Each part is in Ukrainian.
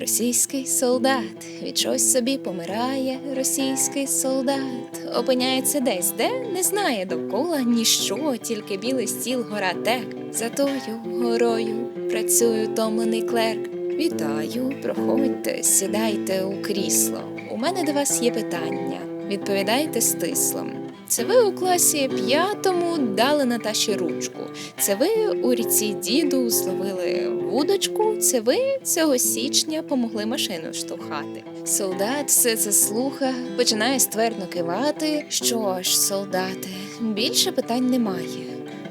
Російський солдат від чогось собі помирає. Російський солдат опиняється десь, де не знає довкола ніщо, тільки білий стіл гора тек. За тою горою працює томлений клерк. Вітаю, проходьте, сідайте у крісло. У мене до вас є питання. Відповідайте стисло. Це ви у класі п'ятому дали Наташі ручку. Це ви у ріці діду зловили вудочку. Це ви цього січня помогли машину штовхати. Солдат все це слуха, починає ствердно кивати. Що ж, солдати, більше питань немає.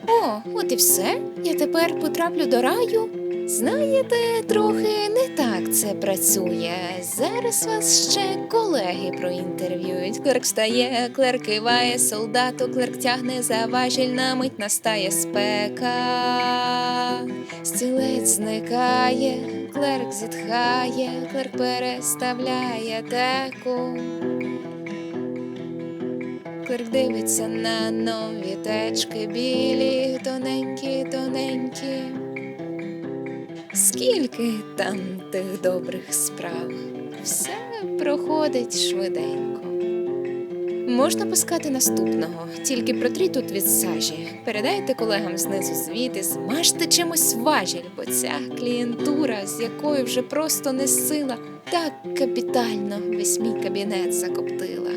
О, от і все. Я тепер потраплю до раю. Знаєте, трохи не це працює. Зараз вас ще колеги проінтерв'юють. Клерк встає, клерк киває солдату, клерк тягне за важіль, на мить настає спека. Стілець зникає, клерк зітхає, клерк переставляє теку. Клерк дивиться на нові течки білі, тоненькі, тоненькі. Скільки там тих добрих справ, все проходить швиденько. Можна пускати наступного, тільки протріть тут від сажі. Передайте колегам знизу звіти, змажте чимось важіль, бо ця клієнтура, з якою вже просто не сила, так капітально весь мій кабінет закоптила.